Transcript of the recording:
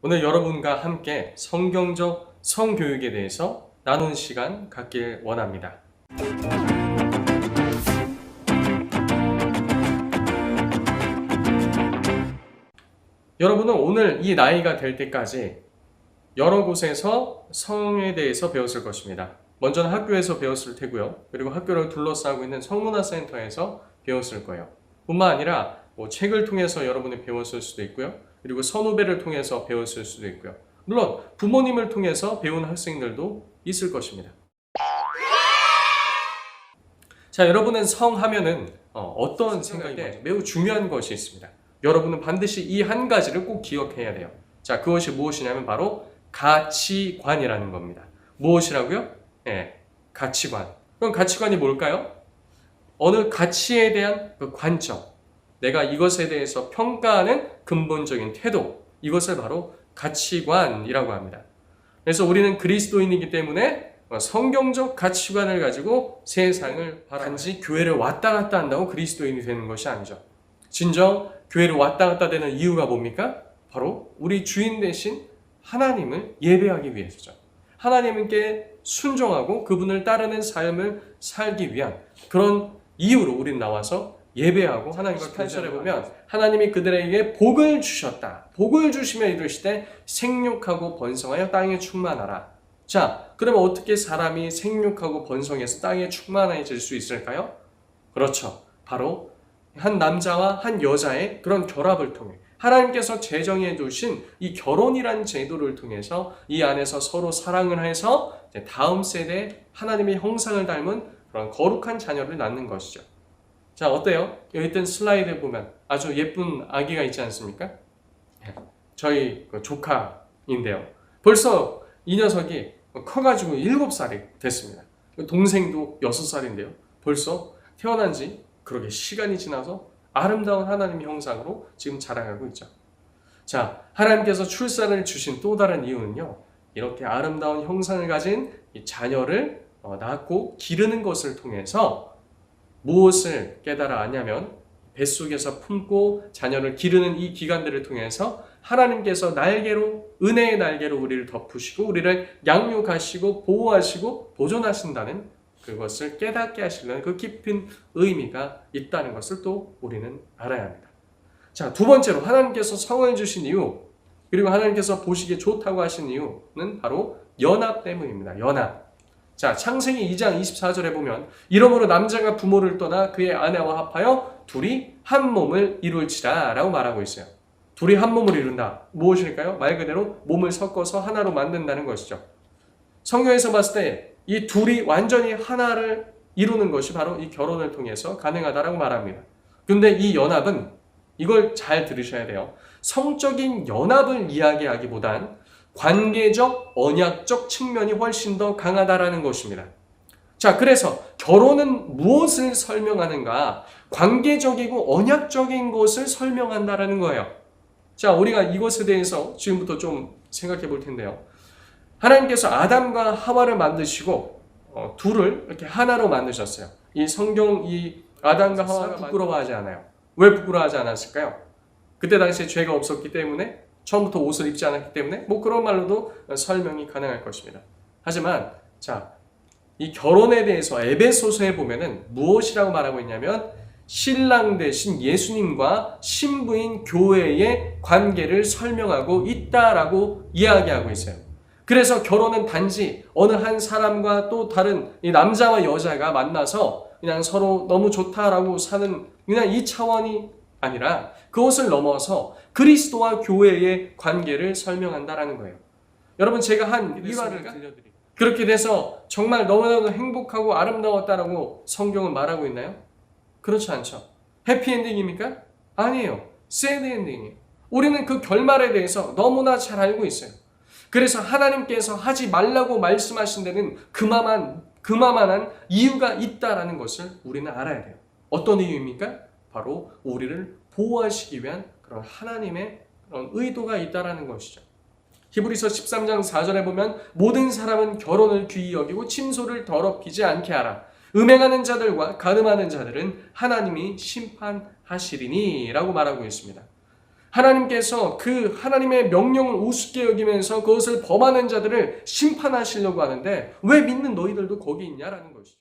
오늘 여러분과 함께 성경적 성교육에 대해서 나누는 시간 갖길 원합니다. 여러분은 오늘 이 나이가 될 때까지 여러 곳에서 성에 대해서 배웠을 것입니다. 먼저는 학교에서 배웠을 테고요. 그리고 학교를 둘러싸고 있는 성문화 센터에서 배웠을 거예요. 뿐만 아니라 뭐 책을 통해서 여러분이 배웠을 수도 있고요. 그리고 선후배를 통해서 배웠을 수도 있고요. 물론 부모님을 통해서 배운 학생들도 있을 것입니다. 자, 여러분은 성 하면은 어, 떤 생각이 먼저? 매우 중요한 것이 있습니다. 여러분은 반드시 이 한 가지를 꼭 기억해야 돼요. 자, 그것이 무엇이냐면 바로 가치관이라는 겁니다. 무엇이라고요? 예, 가치관. 그럼 가치관이 뭘까요? 어느 가치에 대한 그 관점, 내가 이것에 대해서 평가하는 근본적인 태도, 이것을 바로 가치관이라고 합니다. 그래서 우리는 그리스도인이기 때문에 성경적 가치관을 가지고 세상을 바라지 교회를 왔다 갔다 한다고 그리스도인이 되는 것이 아니죠. 진정 교회를 왔다 갔다 되는 이유가 뭡니까? 바로 우리 주인 대신 하나님을 예배하기 위해서죠. 하나님께 순종하고 그분을 따르는 삶을 살기 위한 그런 이유로 우리는 나와서 예배하고 하나님과 18절에 보면 하나님이 그들에게 복을 주셨다. 복을 주시며 이르시되 생육하고 번성하여 땅에 충만하라. 자, 그러면 어떻게 사람이 생육하고 번성해서 땅에 충만해질 수 있을까요? 그렇죠. 바로 한 남자와 한 여자의 그런 결합을 통해 하나님께서 제정해 두신 이 결혼이란 제도를 통해서 이 안에서 서로 사랑을 해서 다음 세대 하나님의 형상을 닮은 그런 거룩한 자녀를 낳는 것이죠. 자, 어때요? 여기 있던 슬라이드에 보면 아주 예쁜 아기가 있지 않습니까? 저희 그 조카인데요. 벌써 이 녀석이 커가지고 7살이 됐습니다. 동생도 6살인데요. 벌써 태어난 지 그렇게 시간이 지나서 아름다운 하나님의 형상으로 지금 자라가고 있죠. 자, 하나님께서 출산을 주신 또 다른 이유는요. 이렇게 아름다운 형상을 가진 자녀를 어, 낳고 기르는 것을 통해서 무엇을 깨달아 하냐면 뱃속에서 품고 자녀를 기르는 이 기간들을 통해서 하나님께서 날개로 은혜의 날개로 우리를 덮으시고 우리를 양육하시고 보호하시고 보존하신다는 그것을 깨닫게 하시는 그 깊은 의미가 있다는 것을 또 우리는 알아야 합니다. 자, 두 번째로 하나님께서 성을 주신 이유 그리고 하나님께서 보시기에 좋다고 하신 이유는 바로 연합 때문입니다. 연합. 자, 창세기 2장 24절에 보면 이러므로 남자가 부모를 떠나 그의 아내와 합하여 둘이 한 몸을 이룰지라 라고 말하고 있어요. 둘이 한 몸을 이룬다. 무엇일까요? 말 그대로 몸을 섞어서 하나로 만든다는 것이죠. 성경에서 봤을 때 이 둘이 완전히 하나를 이루는 것이 바로 이 결혼을 통해서 가능하다라고 말합니다. 근데 이 연합은 이걸 잘 들으셔야 돼요. 성적인 연합을 이야기하기보단 관계적, 언약적 측면이 훨씬 더 강하다라는 것입니다. 자, 그래서 결혼은 무엇을 설명하는가? 관계적이고 언약적인 것을 설명한다라는 거예요. 자, 우리가 이것에 대해서 지금부터 좀 생각해 볼 텐데요. 하나님께서 아담과 하와를 만드시고 어, 둘을 이렇게 하나로 만드셨어요. 이 성경 이 아담과 하와가 부끄러워하지 않아요. 왜 부끄러워하지 않았을까요? 그때 당시에 죄가 없었기 때문에 처음부터 옷을 입지 않았기 때문에 뭐 그런 말로도 설명이 가능할 것입니다. 하지만 자, 이 결혼에 대해서 에베소서에 보면은 무엇이라고 말하고 있냐면 신랑 대신 예수님과 신부인 교회의 관계를 설명하고 있다라고 이야기하고 있어요. 그래서 결혼은 단지 어느 한 사람과 또 다른 이 남자와 여자가 만나서 그냥 서로 너무 좋다라고 사는 그냥 이 차원이 아니라 그것을 넘어서 그리스도와 교회의 관계를 설명한다라는 거예요. 여러분 제가 한 일화를 들려드릴게요. 그렇게 돼서 정말 너무나도 행복하고 아름다웠다라고 성경은 말하고 있나요? 그렇지 않죠. 해피엔딩입니까? 아니에요. 새드엔딩이에요. 우리는 그 결말에 대해서 너무나 잘 알고 있어요. 그래서 하나님께서 하지 말라고 말씀하신 데는 그만한 그만한 이유가 있다라는 것을 우리는 알아야 돼요. 어떤 이유입니까? 바로 우리를 보호하시기 위한 그런 하나님의 그런 의도가 있다라는 것이죠. 히브리서 13장 4절에 보면 모든 사람은 결혼을 귀히 여기고 침소를 더럽히지 않게 하라. 음행하는 자들과 가늠하는 자들은 하나님이 심판하시리니 라고 말하고 있습니다. 하나님께서 그 하나님의 명령을 우습게 여기면서 그것을 범하는 자들을 심판하시려고 하는데 왜 믿는 너희들도 거기 있냐라는 것이죠.